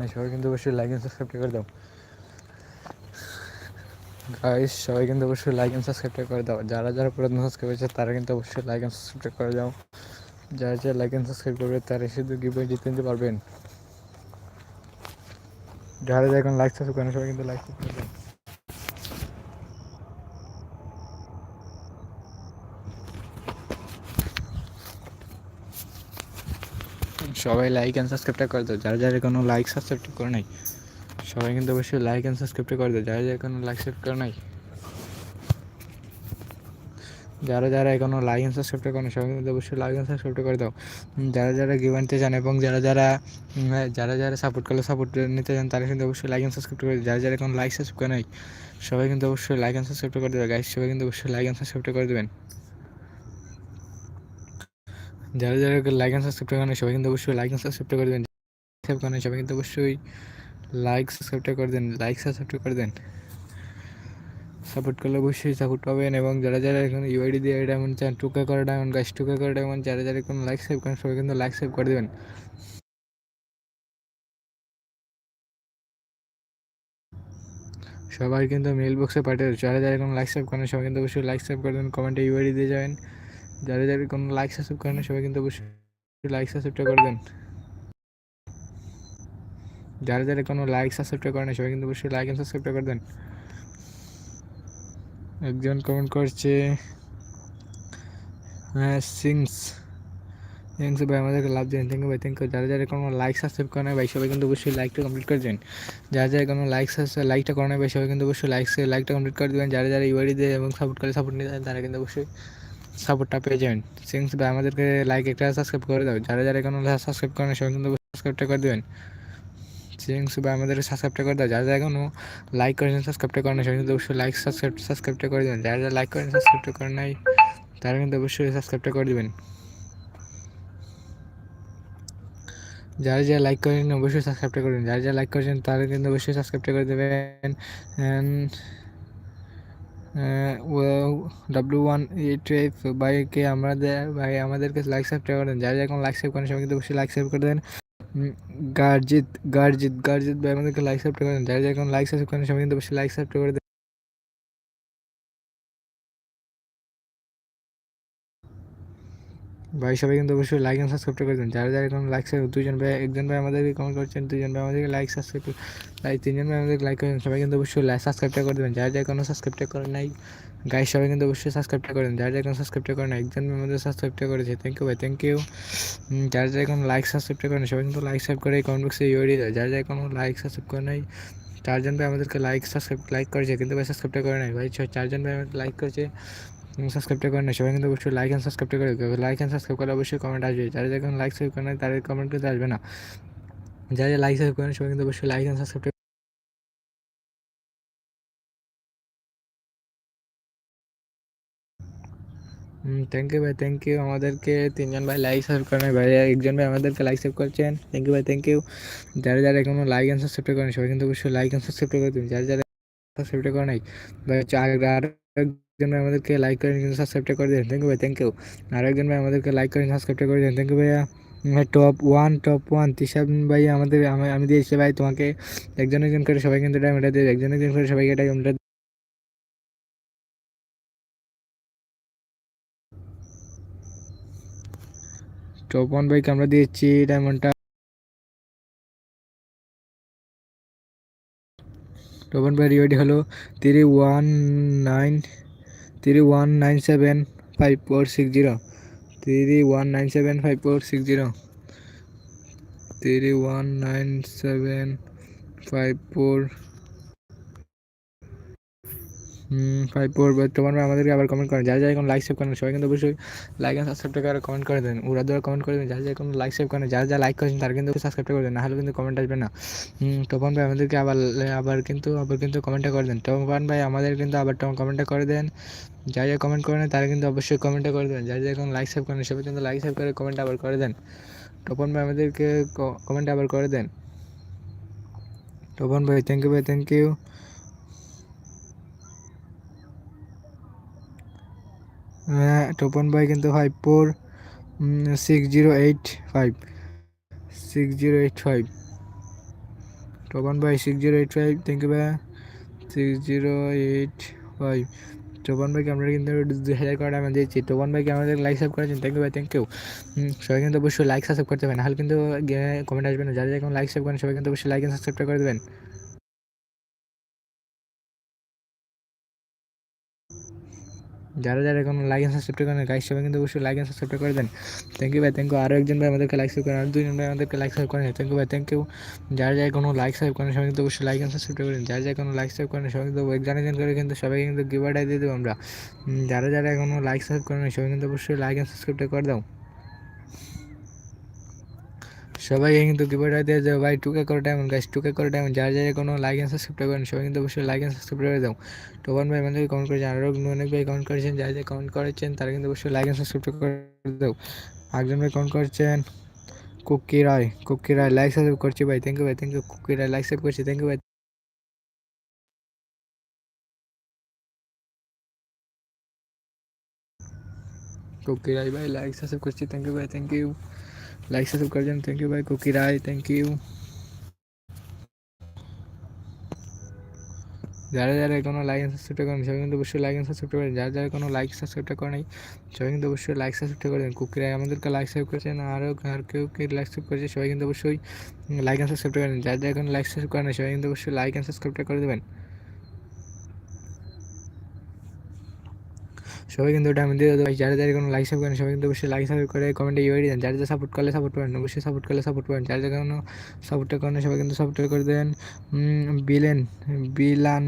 না সবাই কিন্তু অবশ্যই লাইক এন্ড সাবস্ক্রাইব করে দাও। গাইস সবাই কিন্তু অবশ্যই লাইক এন্ড সাবস্ক্রাইব করে দাও। যারা যারা পুরাতন সাবস্ক্রাইব করেছে তারা কিন্তু অবশ্যই লাইক এন্ড সাবস্ক্রাইব করে দাও। যারা যারা লাইক এন্ড সাবস্ক্রাইব করবে, তারা শুধু গিফট জিতে নিতে পারবেন। যারা যারা এখন লাইক সাবস্ক্রাইব করেন সবাই কিন্তু লাইক করে দাও সবাই লাইক অ্যান্ড সাবস্ক্রাইবটা করে দাও। যারা যারা কোনো লাইক সাবস্ক্রাইব করে নাই, সবাই কিন্তু অবশ্যই লাইক অ্যান্ড সাবস্ক্রাইবটা করে দাও। যারা যারা কোনো লাইক সাবস্ক্রাইব করে নাই, যারা যারা এখনও লাইক অ্যান্ড সাবস্ক্রাইবটা করেন সবাই কিন্তু অবশ্যই লাইক অ্যান্ড সাবস্ক্রাইবটা করে দাও। যারা যারা গিভ আনতে চান এবং যারা যারা যারা যারা সাপোর্ট করলে সাপোর্ট নিতে চান, তারা কিন্তু অবশ্যই লাইক অ্যান্ড সাবস্ক্রাইব করে যারা যারা এখন লাইক সাবস্ক্রাইব করে নাই, সবাই কিন্তু অবশ্যই লাইক অ্যান্ড সাবস্ক্রাইবটা করে দেবে গাইস সবাই কিন্তু অবশ্যই লাইক অ্যান্ড সাবস্ক্রাইবটা করে দেবেন। যারা যারা লাইক অ্যান্ড সাবস্ক্রাইব করেন সবাই কিন্তু অবশ্যই লাইক অ্যান্ড সাবস্ক্রাইব করে দেন। সাবস্ক্রাইব করেন সবাই কিন্তু অবশ্যই লাইক সাবস্ক্রাইবটা করে দেন লাইক সাবস্ক্রাইব করে দেন। সাপোর্ট করলে অবশ্যই সাপোর্ট পাবেন এবং যারা যারা এখন ইউআইডি দিয়ে ডায়মন্ড চান টুকা করে ডায়মন্ড গাছ টুকা করে ডায়মন্ড যারা যারা কোনো লাইক সেভ করেন, সবাই কিন্তু লাইক সেভ করে দেবেন। সবাই কিন্তু মেল বক্সে পাঠিয়ে যারা যারা কোনো লাইক সেভ করেন, সবাই কিন্তু অবশ্যই লাইক সেভ করে দেবেন কমেন্টে ইউআইডি দিয়ে যাবেন। যারা যারা কোনো লাইক সাবস্ক্রাইব করেন সবাই কিন্তু অবশ্যই লাইক সাবস্ক্রাইবটা করে দেন। যারা যারা কোনো লাইক সাবস্ক্রাইবটা করেন সবাই কিন্তু অবশ্যই লাইক অ্যান্ড সাবস্ক্রাইবটা করে দেন। একজন কমেন্ট করছে হ্যাঁ সিংস সিংস ভাই, আমাদেরকে লাভ দেন থ্যাংক ইউ ভাই থ্যাংক ইউ যারা যারা কোনো লাইক সাবস্ক্রাইব করে ভাই, সবাই কিন্তু অবশ্যই লাইকটা কমপ্লিট করে দেন। যারা যারা কোনো লাইক লাইকটা করে ভাই, সবাই কিন্তু অবশ্যই লাইক লাইকটা কমপ্লিট করে দেবেন। যারা যারা ইউআইডি দেয় এবং সাপোর্ট করে সাপোর্ট নিতে তারা কিন্তু অবশ্যই সাপোর্টটা পেয়ে যাবেন। সিংস ভাই, আমাদেরকে লাইক একটা সাবস্ক্রাইব করে দাও। যারা যারা কোনো সাবস্ক্রাইব করেন, সবাই কিন্তু সাবস্ক্রাইবটা করে দেবেন। সিংস ভাই আমাদেরকে সাবস্ক্রাইবটা করে দাও। যারা যারা এখনও লাইক করেছেন সাবস্ক্রাইবটা করেন সবাই কিন্তু অবশ্যই লাইক সাবস্ক্রাইব সাবস্ক্রাইবটা করে দেবেন। যারা যারা লাইক করেন সাবস্ক্রাইবটা করেন নাই, তারা কিন্তু অবশ্যই সাবস্ক্রাইবটা করে দেবেন। যারা যারা লাইক করেন, অবশ্যই সাবস্ক্রাইবটা করবেন যারা যারা লাইক করেছেন, তারা কিন্তু অবশ্যই সাবস্ক্রাইবটা করে দেবেন। ডাব্লিউ ওয়ান এইট ফাইভ বাইকে আমাদের, ভাই আমাদেরকে লাইক সাবস্ক্রাইব করে দেন। যারা যখন লাইক সাবস্ক্রাইব করেন সবাই কিন্তু অবশ্যই লাইক সাবস্ক্রাইব করে দেন। গার্জিত গার্জিত গার্জিত ভাই আমাদেরকে লাইক সাবস্ক্রাইব করে দেন। যারা এখন লাইক সাবস্ক্রাইব করেন সবাই কিন্তু অবশ্যই লাইক সাবস্ক্রাইব করে দেন। ভাই, সবাই কিন্তু অবশ্যই লাইক এন্ড সাবস্ক্রাইব করে দেন যারা যারা এখন লাইক দুজন ভাই, একজন ভাই আমাদেরকে কমেন্ট করছেন দুজন ভাই আমাদেরকে লাইক সাবস্ক্রাইব লাইক তিনজন ভাই আমাদেরকে লাইক করেন সবাই কিন্তু অবশ্যই লাইক সাবস্ক্রাইবটা করে দেবেন। যারা যারা কোনো সাবস্ক্রাইবটা করে নাই গাই সবাই কিন্তু অবশ্যই সাবস্ক্রাইবটা করেন যারা যারা কোনো সাবস্ক্রাইবটা করেন একজন ভাই আমাদের সাবস্ক্রাইবটা করেছে। থ্যাংক ইউ ভাই থ্যাংক ইউ যারা যারা এখন লাইক সাবস্ক্রাইবটা করেন সবাই কিন্তু লাইক সাবস্ক্রাইব করে কমেন্ট বক্সে ইউআইডি দেয়। যারা যারা কোনো লাইক সাবস্ক্রাইব করে নাই, চারজন ভাই আমাদেরকে লাইক সাবস্ক্রাইব লাইক করেছে, কিন্তু ভাই সাবস্ক্রাইবটা করে নাই। ভাই চারজন ভাই আমাদের লাইক করেছে। সাবস্ক্রাইবটা করেন না সবাই কিন্তু অবশ্যই লাইক অ্যান্ড সাবস্ক্রাইবটা করে লাইক অ্যান্ড সাবস্ক্রাইব করে অবশ্যই কমেন্ট আসবে যারা যখন লাইক সাবস্ক্রাইব করেন তাদের কমেন্ট করতে আসবে না যারা লাইক সাবস্ক্রাইব করেন সবাই কিন্তু অবশ্যই like and subscribe thank you ভাই থ্যাংক ইউ আমাদেরকে তিনজন ভাই লাইক সাবস্ক্রাইব করেন ভাই একজন ভাই আমাদেরকে লাইক সাবস্ক্রাইব করছেন থ্যাংক ইউ ভাই থ্যাংক ইউ যারা যারা এখনও লাইক অ্যান্ড সাবস্ক্রাইব করেন সবাই কিন্তু অবশ্যই লাইক অ্যান্ড সাবস্ক্রাইব করে দেবেন যারা যারা সাবস্ক্রাইব করে নাই ভাই আর একজন ভাই আমাদেরকে লাইক করেন কিন্তু সাবস্ক্রাইবটা করে দেন। থ্যাংক ইউ ভাই থ্যাংক ইউ আর একজন ভাই আমাদেরকে লাইক করেন সাবস্ক্রাইবটা করে দেন। থ্যাংক ইউ ভাইয়া। টপ ওয়ান টপ ওয়ান তিসাব ভাই আমাদের, আমি দিয়েছি ভাই তোমাকে। একজন একজন করে সবাই কিন্তু ডায়মন্ডটা দিয়ে একজন একজন করে সবাইকে ডায়মন্ডটা টপ ওয়ান বাইক আমরা দিয়েছি ডায়মন্ডটা টপ ওয়ান বাই রিওডি হলো। Three one nine three one nine seven five four six zero three one nine seven five four six zero three one nine seven five four five four তোমার আমাদেরকে আবার comment করেন যারা যারা এখন like save করেন সবাই কিন্তু অবশ্যই লাইক সাবস্ক্রাইব করে কমেন্ট করে দেন। ওরা দ্বারা কমেন্ট করে দেন, যারা যারা কোনো লাইক সেভ করেন যারা যারা লাইক করেছেন, তারা কিন্তু সাবস্ক্রাইব করে দেন, নাহলে কিন্তু কমেন্ট আসবে না। তপন ভাই, আমাদেরকে আবার আবার কিন্তু আবার কিন্তু কমেন্টটা করে দেন। তপন ভাই, আমাদের কিন্তু আবার কমেন্টটা করে দেন। যারা যারা কমেন্ট করেন, তারা কিন্তু অবশ্যই কমেন্টটা করে দেন। যারা যারা এখন লাইক সেভ করেন, সবাই কিন্তু লাইক সেভ করে কমেন্ট আবার করে দেন। তপন ভাই, আমাদেরকে কমেন্ট আবার করে দেন। তপন ভাই থ্যাংক ইউ ভাই থ্যাংক ইউ টোপন ভাই কিন্তু five four six zero eight five six zero eight five token ভাই six zero eight five thank you ভাই six zero eight five Tapan ভাইকে আমরা কিন্তু দুই হাজার করে আমি দিয়েছি। টোপন ভাইকে আমাদের লাইক সাব করেছেন থ্যাংক ইউ ভাই থ্যাংক ইউ সবাই কিন্তু অবশ্যই লাইক সাবস্ক্রাইব করতে হবে। নাহলে কিন্তু কমেন্ট আসবে না। যারা এখন লাইক সাব করেন, সবাই কিন্তু অবশ্যই লাইক সাবস্ক্রাইব করে দেবেন। যারা যারা এখন লাইক এন্ড সাবস্ক্রাইব করেন গাইস সবাই কিন্তু অবশ্যই লাইক এন্ড সাবস্ক্রাইব করে দেন। থ্যাংক ইউ ভাই থ্যাংক ইউ আরও একজন ভাই আমাদেরকে লাইক সাবস্ক্রাইব করেন, আর দুইজন ভাই আমাদেরকে লাইক সাবস্ক্রাইব করেন। থ্যাংক ইউ ভাই থ্যাংক ইউ যারা যারা কোনো লাইক সাবস্ক্রাইব করেন সবাই কিন্তু অবশ্যই লাইক এন্ড সাবস্ক্রাইব করেন যারা যারা কোনো লাইক সাবস্ক্রাইব করেন সবাই কিন্তু একজন একজন করে কিন্তু সবাই কিন্তু গিভারটাই দিয়ে দেবো আমরা। যারা যারা এখনও লাইক সাবস্ক্রাইব করেন সবাই কিন্তু অবশ্যই লাইক এন্ড সাবস্ক্রাইবটা করে দাও। সবাই কিন্তু কিবোর্ডে দিয়ে যাও। ভাই টুকে করে টাইম গাইস টুকে করে টাইম যার যার কোনো লাইক অ্যান্ড সাবস্ক্রাইব করেন, সবাই কিন্তু অবশ্যই লাইক অ্যান্ড সাবস্ক্রাইব করে দাও। টোবান ভাই আমাদেরকে কমেন্ট করেছেন আরও অনেক ভাই কমেন্ট করেছেন, যারা যারা কমেন্ট করেছেন, তারা কিন্তু অবশ্যই লাইক অ্যান্ড সাবস্ক্রাইব করে দাও। একজন ভাই কমেন্ট করেছেন, কুকি রায় কুকি রায় লাইক সাবস্ক্রাইব করছি ভাই থ্যাংক ইউ ভাই thank you Kuki Roy like subscribe করছি থ্যাংক ইউ ভাই। কুকি রায় ভাই লাইক সাবস্ক্রাইব করছি থ্যাংক ইউ ভাই থ্যাংক ইউ লাইক সাবস্ক্রাইব করার জন্য থ্যাংক ইউ ভাই কুকি রায় থ্যাংক ইউ যারা যারা কোনো লাইক সাবস্ক্রাইব করেন সবাই কিন্তু অবশ্যই লাইক সাবস্ক্রাইব করেন। যারা যারা কোনো লাইক সাবস্ক্রাইবটা করে নাই, সবাই কিন্তু অবশ্যই লাইক সাবস্ক্রাইব করেন কুকি রায় আমাদেরকে লাইক সাবস্ক্রাইব করেছেন আরও আর কেউ কেউ লাইক সাবস্ক্রাইব করেছে, সবাই কিন্তু অবশ্যই লাইক অ্যান্ড সাবস্ক্রাইব করেন যারা যারা কোনো লাইক সাবস্ক্রাইব করেন সবাই কিন্তু অবশ্যই লাইক সাবস্ক্রাইবটা করে দেবেন। সবাই কিন্তু ওটা আমি দিয়ে দেবো যারা যারা কোনো লাইক সাব করেন, সবাই কিন্তু অবশ্যই লাইক সাব করে কমেন্টে ইয়ে দেন। যারা যারা সাপোর্ট করলে সাপোর্ট করেন অবশ্যই সাপোর্ট করলে সাপোর্ট করেন যারা যারা কোনো সাপোর্টটা করেন সবাই কিন্তু সাপোর্ট করে দেন। বিলেন বিলান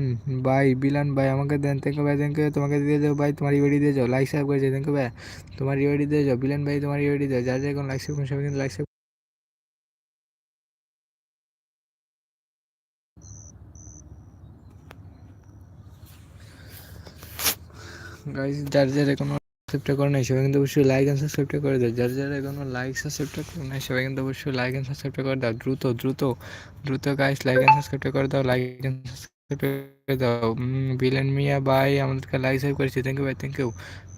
ভাই বিলান ভাই, আমাকে দেন। থ্যাংক ভাই থ্যাংক তোমাকে দিয়ে যাও ভাই, তোমার ইউডি দিয়ে যাও। লাইক সাব করেছে থ্যাংক ভাই। তোমার ইউডি দিয়ে যাও। বিলান ভাই, তোমার ইউডি দিয়ে যারা যারা কোনো লাইক সাব করেন, সবাই কিন্তু লাইক গাইস যার যারা কোনো সাবস্ক্রাইবটা করে নাই, সবাই কিন্তু অবশ্যই লাইক অ্যান্ড সাবস্ক্রাইবটা করে দাও। যার যারা কোনো লাইক সাবস্ক্রাইবটা করে নাই, সবাই কিন্তু অবশ্যই লাইক অ্যান্ড সাবস্ক্রাইবটা করে দাও। দ্রুত দ্রুত দ্রুত গাইস লাইক অ্যান্ড সাবস্ক্রাইবটা করে দাও লাইক অ্যান্ড করে দাও। বিলেন মিয়া ভাই আমাদেরকে লাইক সাবস্ক্রাইব করেছে। থ্যাংক ইউ ভাই থ্যাংক ইউ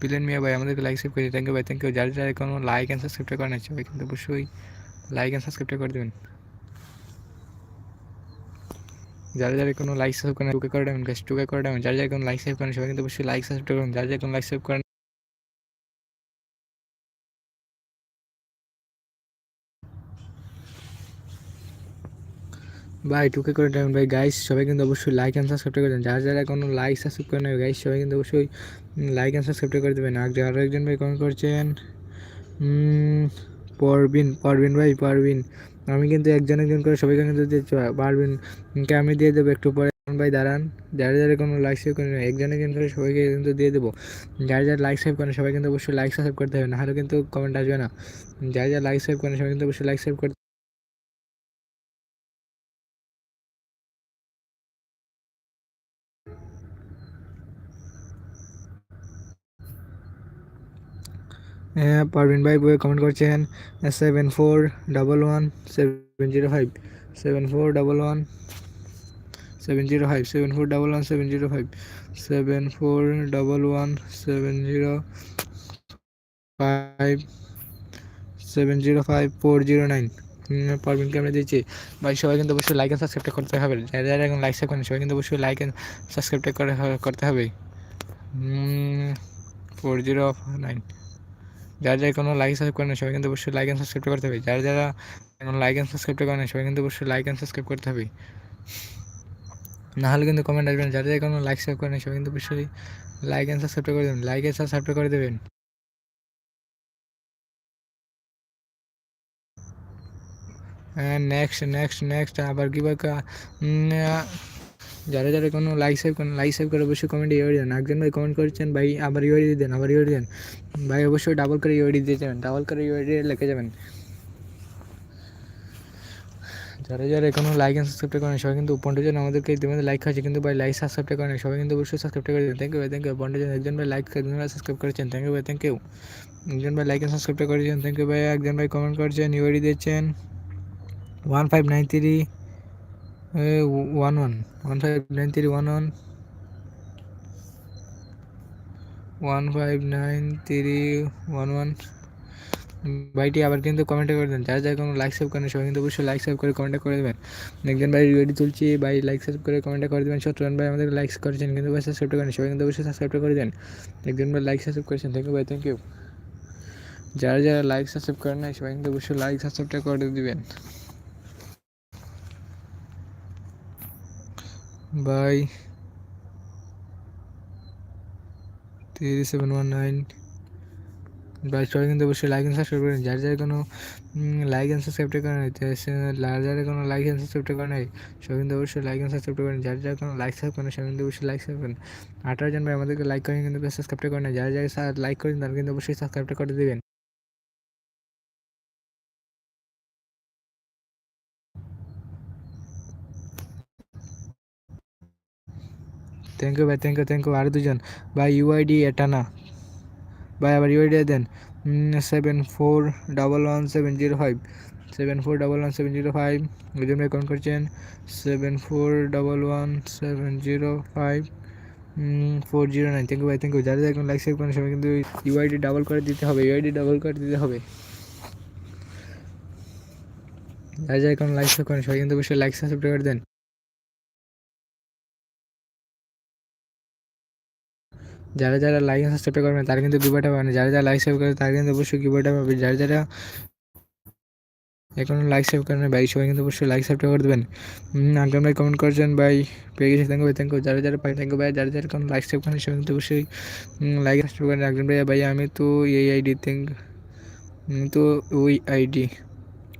বিলেন মিয়া ভাই আমাদেরকে লাইক সাবস্ক্রাইব করেছে। থ্যাংক ইউ ভাই থ্যাংক ইউ যারা যারা কোনো লাইক অ্যান্ড সাবস্ক্রাইবটা করে নাই, সবাই কিন্তু অবশ্যই লাইক অ্যান্ড সাবস্ক্রাইবটা করে দেবেন। যারা যারা কোনো লাইক সাবস্ক্রাইব করেন টুকে করে দেবেন টুকে করে দেবেন। যারা যারা কোনো লাইক সাবস্ক্রাইব করেন সবাই কিন্তু অবশ্যই লাইক সাবস্ক্রাইব করুন। যারা যারা কোনো লাইক সাবস্ক্রাইব করেন ভাই, টুকে করে দেবেন, ভাই গাইস সবাই কিন্তু অবশ্যই লাইক অ্যান্ড সাবস্ক্রাইব করে দেবেন। যারা যারা কোনো লাইক সাবস্ক্রাইব করে নেবে গাইস সবাই কিন্তু অবশ্যই লাইক অ্যান্ড সাবস্ক্রাইব করে দেবেন। আর যারা একজন ভাই কমেন্ট করছেন পরবিন পরবিন ভাই, পারবিন। আমি কিন্তু একজন একজন করে সবাইকে কিন্তু দিতে কে আমি দিয়ে দেবো একটু পরে। ভাই দাঁড়ান, যারা যারা কোনো লাইক সেভ করেন, একজন একজন করে সবাইকে কিন্তু দিয়ে দেবো। যারা যারা লাইক সেভ করেন, সবাই কিন্তু অবশ্যই লাইক সাবস্ক্রাইব করতে হবে না হলে কিন্তু কমেন্ট আসবে না। যারা যারা লাইক সেভ করেন, সবাই কিন্তু অবশ্যই লাইক সেভ করতে হ্যাঁ পারভিন ভাই কমেন্ট করছেন seven four double one seven zero five seven four double one seven zero five seven four double one seven zero five seven four double one seven zero five seven zero five four zero nine পারভিনকে আমরা দিচ্ছি। ভাই, সবাই কিন্তু অবশ্যই like and সাবস্ক্রাইবটা করতে হবে। যারা যারা এখন লাইক করেন সবাই কিন্তু অবশ্যই লাইক অ্যান্ড সাবস্ক্রাইবটা করতে হবে। ফোর জিরো নাইন যারা যারা কোনো লাইক সাবস্ক্রাইব করেন, সবাই কিন্তু অবশ্যই লাইক অ্যান্ড সাবস্ক্রাইব করতে হবে। যারা যারা কোনো লাইক অ্যান্ড সাবস্ক্রাইব করেন সবাই কিন্তু অবশ্যই লাইক অ্যান্ড সাবস্ক্রাইব করতে হবে। নাহলে কিন্তু কমেন্ট আসবেন যারা যারা কোনো লাইক সাবস্ক্রাইব করেন, সবাই কিন্তু অবশ্যই লাইক অ্যান্ড সাবস্ক্রাইব করে দেবেন। লাইক অ্যান্ড সাবস্ক্রাইব করে দেবেন। নেক্সট নেক্সট নেক্সট আবার কি যারা যারা কোনো লাইক সেভ করেন লাইক সেভ করে অবশ্যই কমেন্টে ইয়ে দেন। একজন ভাই কমেন্ট করছেন, ভাই আবার ইয়ে দেন, আবার ইয়ে দেন। ভাই অবশ্যই ডাবল করে ইয়ে দিয়ে যাবেন ডাবল করে ইয়ে লিখে যাবেন। যারা যারা কোনো লাইক অ্যান্ড সাবস্ক্রাইব করেন সবাই কিন্তু পনেরো আমাদেরকে ইতিমধ্যে লাইক খাচ্ছে কিন্তু ভাই লাইক সাবস্ক্রাইব করেন সবাই কিন্তু অবশ্যই সাবস্ক্রাইব করে দেন। থ্যাংক ইউ ভাই থ্যাংক ইউ পনেরো একজন ভাই লাইক একজন ভাই সাবস্ক্রাইব করেছেন থ্যাংক ইউ ভাই থ্যাংক ইউ একজন ভাই লাইক অ্যান্ড সাবস্ক্রাইব করেছেন থ্যাংক ইউ ভাই। একজন ভাই কমেন্ট করছেন ইউআইডি দিয়েছেন। One five nine three one one one five nine three one one one five nine three one one ভাইটি আবার কিন্তু কমেন্টে করে দেন, যারা যারা কোনো লাইক সেভ করেন, সবাই কিন্তু অবশ্যই লাইক সেভ করে কমেন্টে করে দেবেন। একজন ভাই রেডি তুলছি, ভাই লাইক সেভ করে কমেন্টে করে দেবেন। সত্তর ভাই আমাদের লাইক করেছেন, কিন্তু ভাই সাবস্ক্রাইব করেন, সবাই কিন্তু অবশ্যই সাবস্ক্রাইব করে দেন। একজন ভাই লাইক সাবস্ক্রাইব করেছেন থ্যাংক ইউ ভাই থ্যাংক ইউ যারা যারা লাইক সাবস্ক্রাইব করেন নাই, সবাই কিন্তু অবশ্যই লাইক সাবস্ক্রাইবটা করে দিবেন। Bye. Three seven one nine bye, সবাই কিন্তু অবশ্যই লাইক অ্যান্ড সাবস্ক্রাইব করেন যার যার কোনো লাইক অ্যান্ড সাবস্ক্রাইবটা করেন যার যার কোনো লাইক অ্যান্ড সাবস্ক্রাইবটা করেন সবাই কিন্তু অবশ্যই লাইক অ্যান্ড সাবস্ক্রাইব করেন যার যার কোনো লাইক সাবস্ক্রাইব করেন, সবাই কিন্তু অবশ্যই আঠারো জন ভাই আমাদেরকে লাইক করেন কিন্তু সাবস্ক্রাইবটা করেন যারা যারা লাইক করেন, তারা কিন্তু অবশ্যই সাবস্ক্রাইবটা করে দেবেন। থ্যাংক ইউ ভাই থ্যাংক ইউ থ্যাংক ইউ আর দুজন ভাই ইউআইডি এটা না ভাই আবার ইউআইডি দেন seven four double one seven zero five seven four double one seven zero five দুজন ভাই কমেন্ট করছেন seven four double one seven zero five four zero nine thank you ভাই থ্যাংক ইউ যাদের এখন লাইক সেভ করেন সবাই কিন্তু UID double করে দিতে হবে। ইউআইডি ডাবল করে দিতে হবে। যারা যারা এখন লাইক সেভ করেন সবাই কিন্তু অবশ্যই লাইক সাবস্ক্রাইব করে দেন। যারা যারা লাইক সাবস্ক্রাইব করবেন তারা কিন্তু গিভওয়েটা না। যারা যারা লাইক সেভ করে, তারা কিন্তু অবশ্যই গিভওয়েটা পাবে। যারা যারা এখন লাইক সেভ করেন ভাই, সবাই কিন্তু অবশ্যই লাইক সেভ করে দেবেন। আগে ভাই কমেন্ট করছেন ভাই। পেয়ে গেছি থ্যাংক ইউ থ্যাংক ইউ যারা যারা পাই থ্যাংক ইউ ভাই। যারা যারা এখন লাইক সেভ করেন সবাই কিন্তু অবশ্যই লাইক সেভ করেন একজন ভাই ভাই, আমি তো এই আইডি থ্যাংক তো ওই আইডি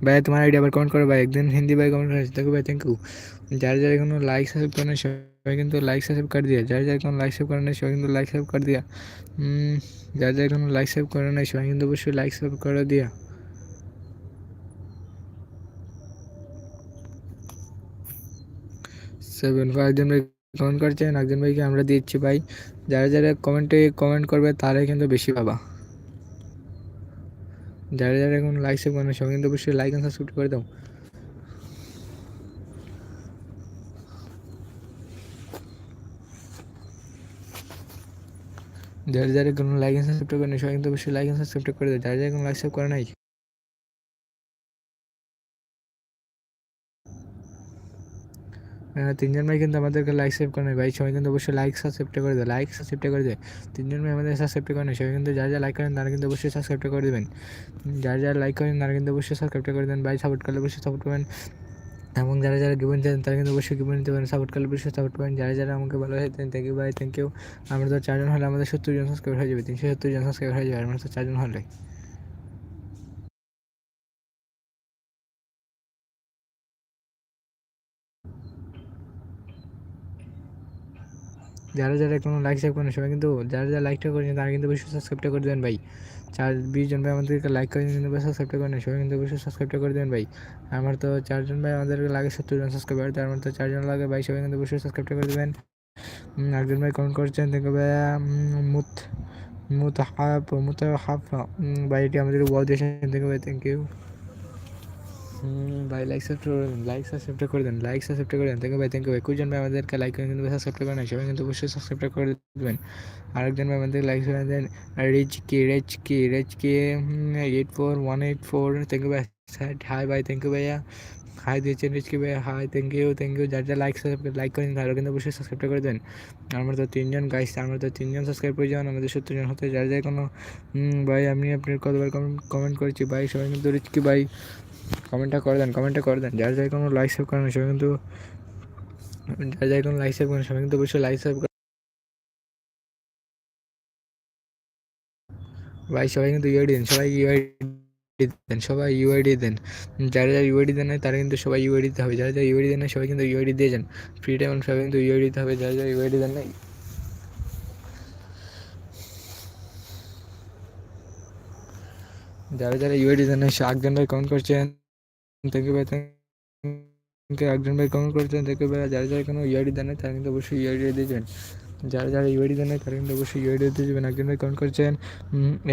ভাই, তোমার আইডি আবার কমেন্ট করো ভাই। একদিন হিন্দি ভাই কমেন্ট করেছে। দেখো ভাই থ্যাংক ইউ যারা যারা এখনও লাইক সাবস্ক্রাইব করেন সবাই কিন্তু লাইক সাবস্ক্রাইব করে দিয়া যার যার এখনও লাইক সেভ করে নাই, সবাই কিন্তু লাইক সেভ করে দিয়া যার যার এখনও লাইক সেভ করে নাই, সবাই কিন্তু অবশ্যই লাইক সেভ করে দিয়া সেভেন ফাইভ একজন ভাই কমেন্ট করছেন একজন ভাইকে আমরা দিচ্ছি ভাই। যারা যারা কমেন্টে কমেন্ট করবে, তারাই কিন্তু বেশি পাবা। যারা যারা এখন লাইক সেভ করে সবাই কিন্তু অবশ্যই লাইক অ্যান্ড সাবস্ক্রাইব করে দাও। যারা যারা কোনো লাইক অ্যান্ড সাবস্ক্রাইব করে সবাই কিন্তু অবশ্যই লাইক অ্যান্ড সাবস্ক্রাইব করে দেয় যারা যারা কোনো লাইক সাবস্ক্রাইব করে নাই। তিনজন ভাই কিন্তু আমাদেরকে লাইক সেভ করে নেয় ভাই, সবাই কিন্তু অবশ্যই লাইক সাবস্ক্রাইবটা করে দেয় লাইক সাবস্ক্রাইবটা করে দেয় তিনজন ভাই আমাদের সাবস্ক্রাইবটা করেন সবাই কিন্তু যারা যা লাইক করেন তারা কিন্তু অবশ্যই সাবস্ক্রাইবটা করে দেবেন। যারা যারা লাইক করেন তারা কিন্তু অবশ্যই সাবস্ক্রাইবটা করে দেন ভাই সাপোর্ট করলে অবশ্যই সাপোর্ট করবেন। এবং যারা যারা গিভেন চান, তারা কিন্তু অবশ্যই গিভেন নিতে পারেন। সাপোর্ট করলে অবশ্যই সাপোর্ট করেন যারা যারা আমাকে ভালো হয় thank you bye thank you আমরা তো চারজন হলে আমাদের সত্তর জন সাবস্ক্রাইব হয়ে যাবে, তিনশো সত্তর জন সাবস্ক্রাইব হয়ে যাবে আমরা তো চারজন হলে। যারা যারা কোনো লাইক সেভ করেন, সবাই কিন্তু যারা যারা লাইকটা করেছেন তারা কিন্তু অবশ্যই সাবস্ক্রাইবটা করে দেবেন ভাই। চার বিশ জন ভাই আমাদেরকে লাইক করে কিন্তু সাবস্ক্রাইবটা করেন, সবাই কিন্তু অবশ্যই সাবস্ক্রাইবটা করে দেবেন ভাই। আমার তো চারজন ভাই আমাদেরকে লাগে সত্তর জন সাবস্ক্রাইবার তার মধ্যে চারজন লাগে ভাই, সবাই কিন্তু অবশ্যই সাবস্ক্রাইবটা করে দেবেন। একজন ভাই কমেন্ট করছেন, দেখো ভাই মুত মুত হাফ মুত হাফ ভাই, এটি আমাদের বল দিয়েছেন, দেখো ভাই থ্যাংক ইউ ভাই লাইক সাবস্ক্রাইব লাইক সাবস্ক্রাইব করে দেন লাইক সাবস্ক্রাইব করে দেন। থ্যাংক ইউ ভাই থ্যাংক ইউ ভাই। কুজন ভাই আমাদেরকে লাইক করে কিন্তু সাবস্ক্রাইব করে নেন সবাই কিন্তু অবশ্যই সাবস্ক্রাইব করে দেবেন। আরেকজন ভাই আমাদের লাইক করে দেন Rich K Rich K Rich K eight four one eight four thank you ভাই হাই ভাই থ্যাংক ইউ ভাইয়া। হাই দিয়েছেন রিচ কে ভাই hi thank you thank you যার যা লাইক লাইক করেন তারা কিন্তু অবশ্যই সাবস্ক্রাইব করে দেন। আমরা তো তিনজন গাইস আমরা তো তিনজন সাবস্ক্রাইব করে যান আমাদের সত্তর জন হতে যার যাই কোনো ভাই, আমি আপনার কতবার কমেন্ট করেছি, ভাই, সবাই কিন্তু রিচকি ভাই। কমেন্টটা করে দেন কমেন্টটা করে দেন যার যাই কোনো লাইক সেভ করেন সবাই কিন্তু যার যাই কোনো লাইক সেভ করেন সবাই কিন্তু অবশ্যই লাইক সেভ ভাই সবাই কিন্তু ইউআইডি দেন সবাই ইউআইডি দেন সবাই ইউআইডি দেন যারা যারা ইউআইডি দেন তারা কিন্তু সবাই ইউআইডি দিতে হবে যারা যারা ইউআইডি দেন সবাই কিন্তু ইউআইডি দিয়ে যান ফ্রি টাইম সবাই কিন্তু ইউআইডি দিতে হবে যারা যারা ইউআইডি দেন নাই যারা যারা ইউআইডি দেন সে ভাই কমেন্ট করছেন ইউ ভাই থ্যাংক একজন ভাই কমেন্ট করছেন ইউ ভাই যারা যারা কোনো ইউআইডি দেন তারা কিন্তু অবশ্যই ইউআইডি দিয়ে যাবেন। যারা যারা ইউআইডি দেন তারা কিন্তু অবশ্যই ইউআইডি দিয়ে যাবেন। একজন ভাই কমেন্ট করছেন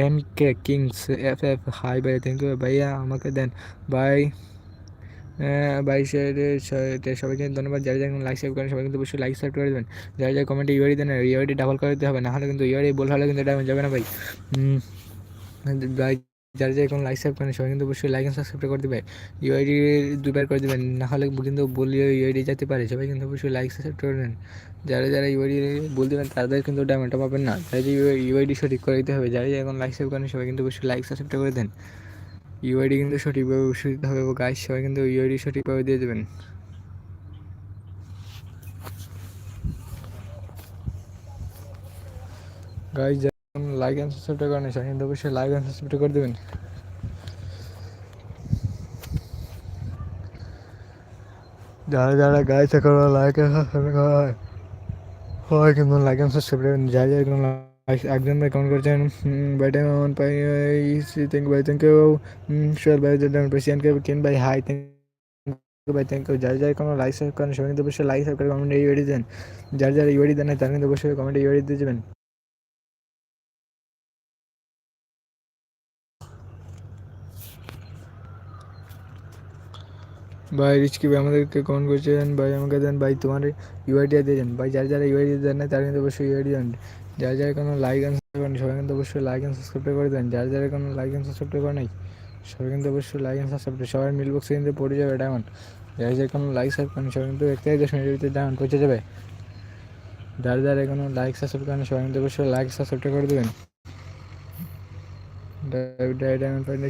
N K kings F F hi ভাই থ্যাংক ইউ ভাইয়া আমাকে দেন। বাই ভাই সবাইকে ধন্যবাদ। যারা যারা লাইক সেভ করেন, সবাই কিন্তু অবশ্যই লাইক সেভ করে দেবেন। যারা যারা কমেন্টে ইউআইডি দেন ইউআইডি ডাবল করে দিতে হবে না হলে কিন্তু ইউআইডি বল হলে কিন্তু এটা যাবে না ভাই। ভাই যারা যারা এখন লাইক সাবস্ক্রাইব করেন, সবাই কিন্তু অবশ্যই লাইক সাবস্ক্রাইব করে দেবে। ইউআইডি দুবার করে দেবেন, না হলে কিন্তু বললে ইউআইডি যেতে পারে, সবাই কিন্তু অবশ্যই লাইক সাবস্ক্রাইব করে যারা যারা ইউআইডি বল দেবেন, তাদের কিন্তু ডায়মন্ডটা পাবেন না। তাই যে ইউআইডি সঠিক করে দিতে হবে। যারা এখন লাইক সাবস্ক্রাইব করেন, সবাই কিন্তু অবশ্যই লাইক সাবস্ক্রাইব করে দেন। ইউআইডি কিন্তু সঠিকভাবে অবশ্যই দিতে হবে গাইস সবাই কিন্তু ইউআইডি সঠিকভাবে দিয়ে দেবেন। যেমন লাইক অ্যান্ড সাবস্ক্রাইব করেন? কিন্তু অবশ্যই লাইক অ্যান্ড সাবস্ক্রাইব করে দেবেন। যারা যারা গাইছে করো লাইক হয় কিন্তু লাইক অ্যান্ড সাবস্ক্রাইব করবেন যারা যারা একজন ভাই কমেন্ট করছেন বাই টাইম অন পাই thank bye thank you sure ভাই প্রেসিডেন্ট কে কেন ভাই হাই থ্যাংক ভাই থ্যাংক ইউ যারা যারা কোনো লাইক সাবস্ক্রাইব করেন, সবাই কিন্তু অবশ্যই লাইক সাবস্ক্রাইব করে কমেন্টে দেন যারা যারা ইউআইডি দেন তারা কিন্তু অবশ্যই কমেন্টে ইউআইডি দিয়ে যাবেন। ভাই, রিচকি ভাই আমাদেরকে কমেন্ট করছেন ভাই, আমাকে দেন ভাই, তোমার ইউআইডি দিয়ে দেন। ভাই, যারা যারা ইউআইডি দেন না, তারা কিন্তু অবশ্যই ইউআইডি দেন। যারা যারা কোনো লাইক অ্যান্ড সাবস্ক্রাইব করেন, সবাই কিন্তু অবশ্যই লাইক অ্যান্ড সাবস্ক্রাইব করে দেন। যারা যারা কোনো লাইক অ্যান্ড সাবস্ক্রাইব করে নাই, সবাই কিন্তু অবশ্যই লাইক অ্যান্ড সাবস্ক্রাইব সবার মিল বক্সে কিন্তু পড়ে যাবে ডায়মন্ড যারা যারা কোনো লাইক সাবস্ক্রাইব করেন, সবাই কিন্তু এক থেকে দশ মিনিটের ভিতরে ডায়মন্ড পৌঁছে যাবে। যারা যারা কোনো লাইক সাবস্ক্রাইব করেন, সবাই কিন্তু অবশ্যই লাইক সাবস্ক্রাইব করে দেবেন।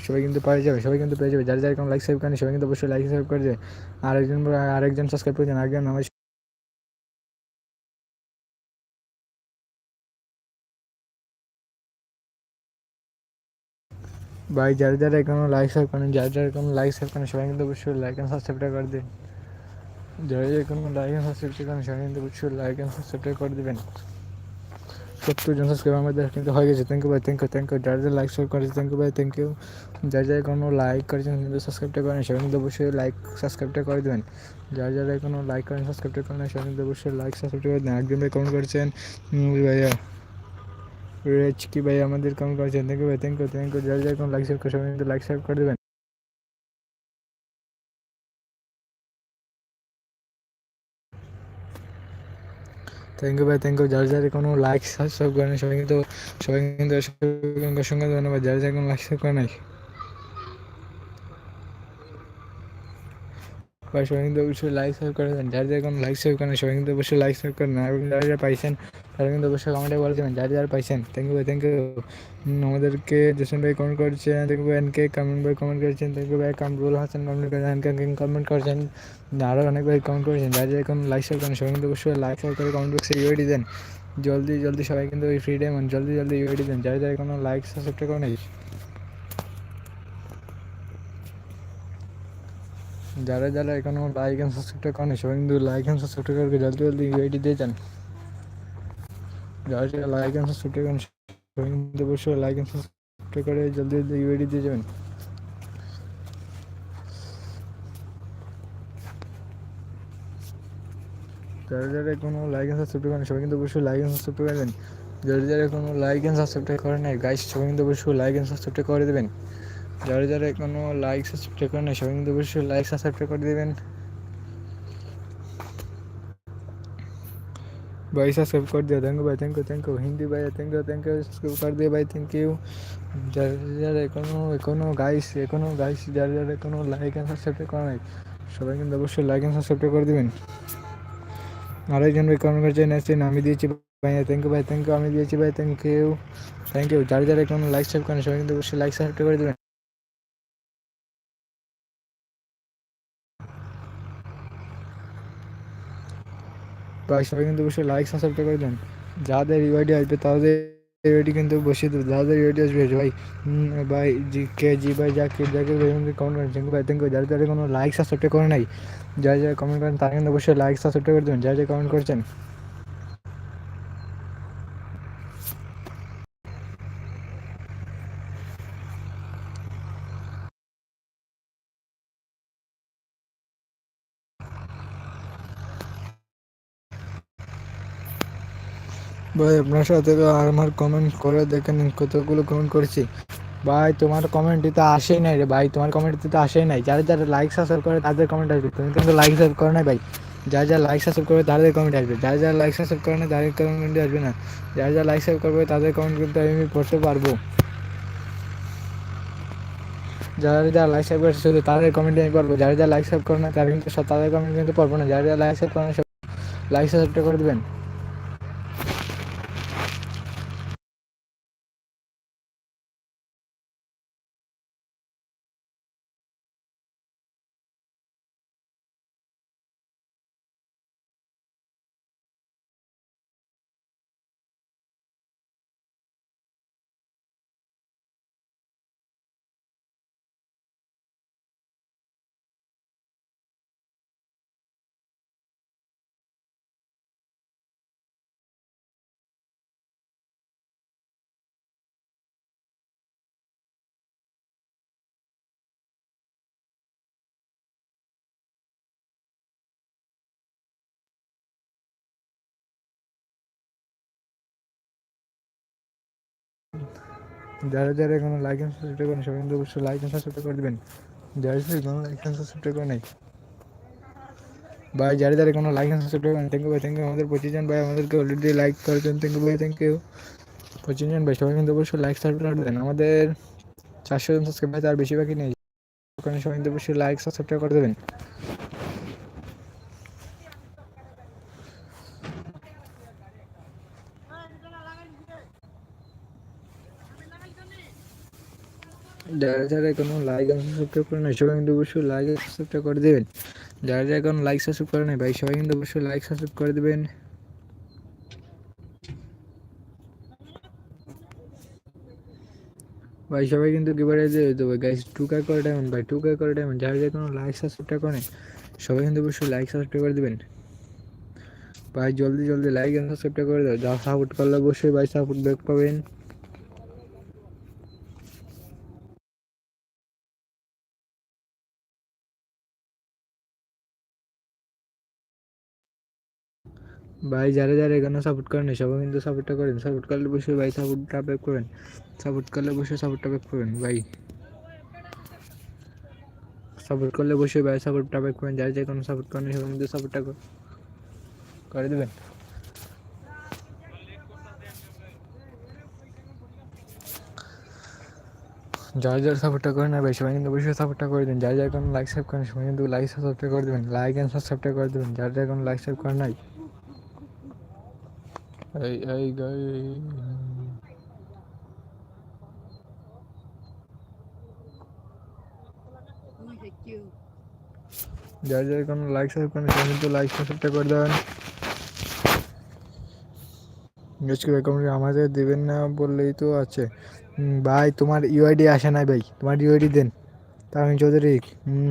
সবাই কিন্তু পেয়ে যাবে, সবাই কিন্তু পেয়ে যাবে। কোনো লাইক সাবস্ক্রাইব করেন, সবাই কিন্তু অবশ্যই লাইক সাবস্ক্রাইব করে দেবে। আরেকজন আরেকজন সাবস্ক্রাইব করেছেন আরেকজন আমার ভাই, যারা যারা এখনও লাইক সাবস্ক্রাইব করেন, যারা যারা কোনো লাইক সাবস্ক্রাইব করেন, সবাই কিন্তু অবশ্যই লাইক অ্যান্ড সাবস্ক্রাইবটা করে দিন। যারা যারা কোনো লাইক অ্যান্ড সাবস্ক্রাইব করেন, সবাই কিন্তু অবশ্যই লাইক অ্যান্ড সাবস্ক্রাইবটা করে দেবেন। সত্তর জন সাবস্ক্রাইব আমাদের কিন্তু হয়ে গেছে। থ্যাংক ইউ ভাই থ্যাংক ইউ থ্যাংক ইউ যারা যারা লাইক সাবস্ক্রাইব করেছে থ্যাংক ইউ ভাই থ্যাংক ইউ যারা যারা কোনো লাইক করেছেন কিন্তু সাবস্ক্রাইবটা করেন সবাই কিন্তু অবশ্যই লাইক সাবস্ক্রাইবটা করে দেবেন। যারা যারা কোনো লাইক করেন সাবস্ক্রাইবটা করেন সবাই কিন্তু অবশ্যই লাইক সাবস্ক্রাইব করে দেন একজন ভাই কমেন্ট করেছেন ভাইয়া রেচ কি ভাই আমাদের কমেন্ট করেছেন। থ্যাংক ইউ ভাই থ্যাংক ইউ থ্যাংক ইউ যারা যারা কোনো লাইক সাবস্ক্রাইব করে কিন্তু লাইক সাবস্ক্রাইব করে দেবেন। থ্যাংক ইউ ভাই থ্যাংক ইউ যার যার কোনো লাইক সাবস্ক্রাইব করেন সবাই কিন্তু সবাই কিন্তু অসংখ্য ধন্যবাদ। যার যার কোনো লাইক সাবস্ক্রাইব করে নাই সবাই কিন্তু অবশ্যই লাইক সাবস্ক্রাইব করে দেন যারা যারা কোনো লাইক সাবস্ক্রাইব করেন কিন্তু অবশ্যই লাইক সাবস্ক্রাইব করেন এবং যারা যারা পাইছেন তারা কিন্তু অবশ্যই কমেন্টে বলে দেবেন যারা যারা পাইছেন থ্যাংক ইউ ভাই থ্যাংক ইউ আমাদেরকে জেসন ভাই কমেন্ট করছেন থ্যাংক ইউ ভাই এনকে কমেন্ট ভাই কমেন্ট করেছেন থ্যাংক ইউ ভাই কামরুল হাসান কমেন্ট করেছেন এনকে কিং কমেন্ট করেছেন আরও অনেক ভাই কমেন্ট করেছেন যারা যারা কোনো লাইক সাবস্ক্রাইব করেন কিন্তু অবশ্যই লাইক সাবস্ক্রাইব করে কমেন্ট বক্সে ইউআইডি দেন। জলদি জলদি সবাই কিন্তু ওই ফ্রি ডায়মন্ড জলদি জলদি ইউআইডি দেন। যারা যারা কোনো লাইক সাবস্ক্রাইব করে নাই যারা যারা এখনও লাইক অ্যান্ড সাবস্ক্রাইব করেন, সবাই কিন্তু লাইক অ্যান্ড সাবস্ক্রাইব করে জলদি জলদি ইউআইডি দিয়ে যান। যারা যারা লাইক অ্যান্ড সাবস্ক্রাইব করেন, সবাই কিন্তু অবশ্যই লাইক অ্যান্ড সাবস্ক্রাইব করে জলদি জলদি ইউআইডি দিয়ে যাবেন। যারা যারা কোনো লাইক অ্যান্ড সাবস্ক্রাইব করেন, সবাই কিন্তু অবশ্যই লাইক অ্যান্ড সাবস্ক্রাইব করে দেন যারা যারা কোনো লাইক অ্যান্ড সাবস্ক্রাইব করে নাই গাইস সবাই কিন্তু অবশ্যই লাইক অ্যান্ড সাবস্ক্রাইব করে দেবেন। যারা যারা কোনো লাইক সাবস্ক্রাইব করে নাই সবাই কিন্তু অবশ্যই লাইক সাবস্ক্রাইব করে দেবেন भाई सब्सक्राइब कर दिया थैंक यू भाई thank you thank you Hindi भाई thank you thank you subscribe कर दिया भाई थैंक यू যারা যারা এখনো এখনো গাইস এখনো গাইস যারা যারা এখনো লাইক অ্যান্ড সাবস্ক্রাইব করা নাই সবাই কিন্তু অবশ্যই লাইক অ্যান্ড সাবস্ক্রাইব করে দেবেন আরেকজন ভাই কমেন্ট করছেন এসছেন আমি দিয়েছি ভাই থ্যাংক ইউ ভাই থ্যাংক ইউ আমি দিয়েছি ভাই থ্যাংক ইউ থ্যাংক ইউ যারা যারা এখনো লাইক সাবস্ক্রাইব করেন সবাই কিন্তু অবশ্যই লাইক সাবস্ক্রাইব করে দেবেন ভাই সবাই কিন্তু অবশ্যই লাইক সাবস্ক্রাইব করে দেন। যাদের ইউআইডি আসবে, তাদের ইউআইডি কিন্তু বসিয়ে দেবে। যাদের ইউআইডি আসবে, ভাই ভাই, জি, কে, জি, ভাই যা যাকে যাকে, ভাই, আমাদের কমেন্ট করেন থ্যাংক ভাই থ্যাংক যারা যারা কোনো লাইক সাবস্ক্রাইব করে নাই, যারা যারা কমেন্ট করেন, তারা কিন্তু অবশ্যই লাইক সাবস্ক্রাইব করে দেবেন। যারা যারা কমেন্ট করছেন ভাই, আপনার সাথে আমার কমেন্ট করে দেখেন কতগুলো কমেন্ট করেছি। ভাই, তোমার কমেন্টটি তো আসেই নাই রে ভাই, তোমার কমেন্টটি তো আসেই নাই। যারা যারা লাইক সাবস্ক্রাইব করে তাদের কমেন্ট আসবে। তুমি কিন্তু লাইক সাবস্ক্রাইব করে নাই ভাই। যারা যারা লাইক সাবস্ক্রাইব করবে তাদের কমেন্ট আসবে। যারা যারা লাইক সাবস্ক্রাইব করে না তাদের কমেন্ট আসবে না। যারা যারা লাইক সাবস্ক্রাইব করবে তাদের কমেন্ট কিন্তু আমি পড়তে পারব। যারা যারা লাইক সাব করছে শুধু তাদের কমেন্ট আমি পড়ব। যারা যারা লাইক সাব করে না তারা কিন্তু তাদের কমেন্ট কিন্তু পড়ব না। যারা যারা লাইক সাব করে না লাইক সাবস্ক্রাইব করে দেবেন। যারা যারা কোনো লাইক এন্ড সাবস্ক্রাইব করেন, সবাই কিন্তু অবশ্যই লাইক এন্ড সাবস্ক্রাইব করে দেবেন। যারা যারা কোনো লাইক এন্ড সাবস্ক্রাইব করে নাই ভাই যারা যারা কোনো লাইক এন্ড সাবস্ক্রাইব করেন থ্যাংক ইউ ভাই থ্যাংক ইউ আমাদের পঁচিশ জন ভাই আমাদেরকে অলরেডি লাইক করেছেন থ্যাংক ইউ ভাই থ্যাংক ইউ পঁচিশ জন ভাই, সবাই কিন্তু অবশ্যই লাইক সাবস্ক্রাইব দেন। আমাদের চারশো জন সাবস্ক্রাইব ভাই তার বেশি বাকি নেই সবাই কিন্তু অবশ্যই লাইক সাবস্ক্রাইব করে দেবেন। যারা যারা কোনো লাইক এবং সাবস্ক্রাইব করে না সবাই কিন্তু অবশ্যই লাইক আর সাবস্ক্রাইব করে দেবেন। যারা যারা কোনো লাইক সাবস্ক্রাইব করে না ভাই, সবাই কিন্তু অবশ্যই লাইক সাবস্ক্রাইব করে দেবেন। ভাই, সবাই কিন্তু কিবারে দিয়ে দেবো গাইস টু কে করে ডায়মন্ড ভাই টু কে করে ডায়মন্ড যারা যারা কোনো লাইক সাবস্ক্রাইব করে সবাই কিন্তু অবশ্যই লাইক সাবস্ক্রাইব করে দেবেন। ভাই, জলদি জলদি লাইক এবং সাবস্ক্রাইব করে দাও। যা সাপোর্ট করলে অবশ্যই ভাই সাপোর্ট ব্যাক পাবেন। ভাই, যারা যারা এখানে সাপোর্ট করেন সবাই কিন্তু সাপোর্টটা করেন। সাপোর্ট করলে বসে ভাই সাপোর্টটা ব্যাক করেন। সাপোর্ট করলে বসে সাপোর্টটা ব্যাক করবেন ভাই। সাপোর্ট করলে বসে ভাই সাপোর্টটা ব্যাক করেন। যারা যে কোনো সাপোর্ট করেন সবাই কিন্তু সাপোর্টটা করে দেবেন। যারা যারা সাপোর্টটা করেন ভাই, সবাই কিন্তু অবশ্যই সাপোর্টটা করে দেন যারা যারা কোনো লাইক সাবস্ক্রাইব করেন, সবাই কিন্তু লাইক সাবস্ক্রাইব করে দেবেন। লাইক অ্যান্ড সাবস্ক্রাইবটা করে দেবেন। যারা যারা কোনো লাইক সাবস্ক্রাইব করেন নাই এই এই গাই যার যার কোনো লাইক সাবস্ক্রাইব করেন কিন্তু লাইক সাবস্ক্রাইবটা করে দেবেন। জিজ্ঞেস করে আমাদের দেবেন না বললেই তো আছে। ভাই, তোমার ইউআইডি আসে নাই ভাই। তোমার ইউআইডি দেন। তামিম চৌধুরী, হুম,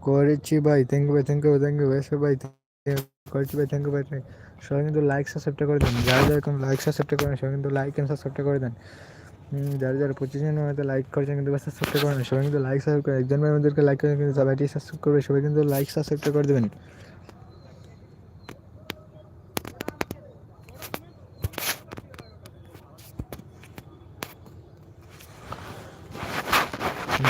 করেছি ভাই। থ্যাংক ইউ ভাই থ্যাংক ইউ থ্যাংক ইউ ভাই। করেছি ভাই থ্যাংক ইউ ভাই। সবাই কিন্তু লাইক সাবস্ক্রাইবটা করে দেন। যারা যারা কোনো লাইক সাবস্ক্রাইবটা করেন, সবাই কিন্তু লাইক অ্যান্ড সাবস্ক্রাইবটা করে দেন। যারা যারা পঁচিশ জনের মধ্যে লাইক করছেন কিন্তু সাবস্ক্রাইব করেন সবাই কিন্তু লাইক সাবস্ক্রাইব করে একজন আমাদেরকে লাইক করেন কিন্তু সবাইটি সাবস্ক্রাইব করবে, সবাই কিন্তু লাইক সাবস্ক্রাইবটা করে দেবেন।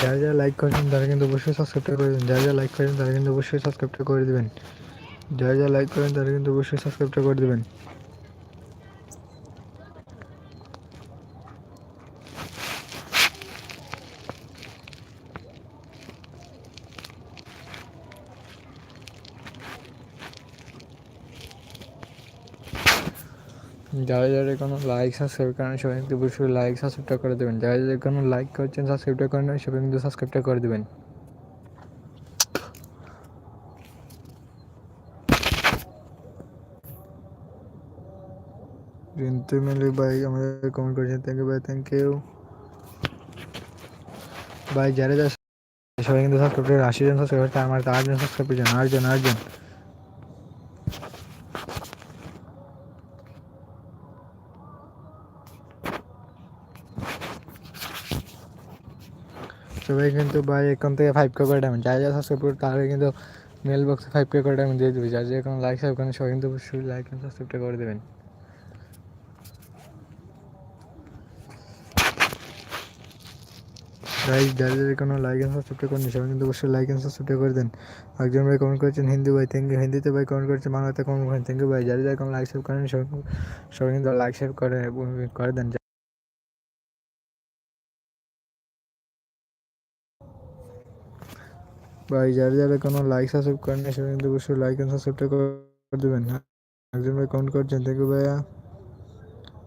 যারা যারা লাইক করছেন তারা কিন্তু অবশ্যই সাবস্ক্রাইবটা করে দেবেন। যারা যারা লাইক করেন তারা কিন্তু অবশ্যই সাবস্ক্রাইবটা করে দেবেন। যারা যারা লাইক করেন, তারা কিন্তু অবশ্যই সাবস্ক্রাইবটা করে দেবেন। যারা যারা কোনো লাইক সাবস্ক্রাইব করেন, সবাই কিন্তু অবশ্যই লাইক সাবস্ক্রাইবটা করে দেবেন। যারা যারা কোনো লাইক করছেন সাবস্ক্রাইবটা করেন, সবাই কিন্তু সাবস্ক্রাইবটা করে দেবেন। রিন্তু মিলি ভাই আমাদের কমেন্ট করেছেন থ্যাংক ইউ ভাই থ্যাংক ইউ ভাই যারা যারা সবাই কিন্তু সাবস্ক্রাইব করে আশি জন সাবস্ক্রাইব করছে আমার তো আটজন সাবস্ক্রাইব করেছেন আটজন আটজন সবাই কিন্তু ভাই এখন থেকে ফাইভ কে করে ডায়মন্ড যারা যারা সাবস্ক্রাইব করে, তারা কিন্তু মেল বক্সে ফাইভ কে করে ডায়মন্ড দিয়ে দেবে। যার যে কোনো লাইক সাবস্ক্রাইব করেন, সবাই কিন্তু অবশ্যই লাইক এন্ড সাবস্ক্রাইবটা করে দেবেন। গাইজ যারা কোনো লাইক এন্ড সাবস্ক্রাইব করেন সবাই কিন্তু অবশ্যই লাইক এন্ড সাবস্ক্রাইব করে দেন একজন ভাই কমেন্ট করেছেন হিন্দি ভাই থ্যাংক ইউ হিন্দিতে ভাই কমেন্ট করেছেন বাংলাতে কমেন্ট করেন থ্যাংক ইউ ভাই যারা যারা কোনো লাইক সাবস্ক্রাইব করেন সবাই কিন্তু লাইক সাবস্ক্রাইব করে করে দেন ভাই যারা যারা কোনো লাইক সাবস্ক্রাইব করেন সবাই কিন্তু অবশ্যই লাইক এন্ড সাবস্ক্রাইবটা করে দেবেন একজন ভাই কমেন্ট করছেন থ্যাংক ইউ ভাইয়া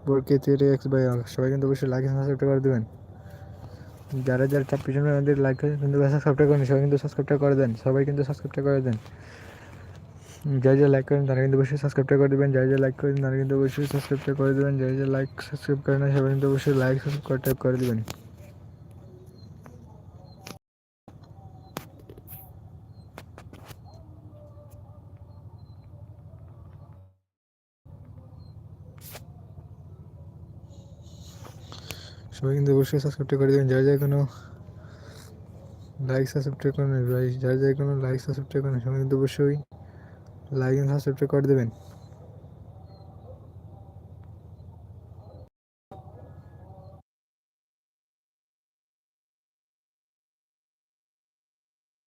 বোরকে তেরে এক্স ভাইয়া সবাই কিন্তু অবশ্যই লাইক এন্ড সাবস্ক্রাইবটা করে দেবেন যারা যারা চাপ পিছনে আমাদের লাইক কিন্তু সাবস্ক্রাইবটা করেন সবাই কিন্তু সাবস্ক্রাইবটা করে দেন। সবাই কিন্তু সাবস্ক্রাইবটা করে দেন। যারা যারা লাইক করেন তারা কিন্তু অবশ্যই সাবস্ক্রাইবটা করে দেবেন। যারা যারা লাইক করেন তারা কিন্তু অবশ্যই সাবস্ক্রাইবটা করে দেবেন। যাই যারা লাইক সাবস্ক্রাইব করেন সবাই কিন্তু অবশ্যই লাইক সাবস্ক্রাইব করে দেবেন সবাই কিন্তু অবশ্যই সাবস্ক্রাইবটা করে দেবেন যার যারা কোনো লাইক সাবস্ক্রাইব করেন যার যারা কোনো লাইক সাবস্ক্রাইব করেন সবাই কিন্তু অবশ্যই লাইক সাবস্ক্রাইব করে দেবেন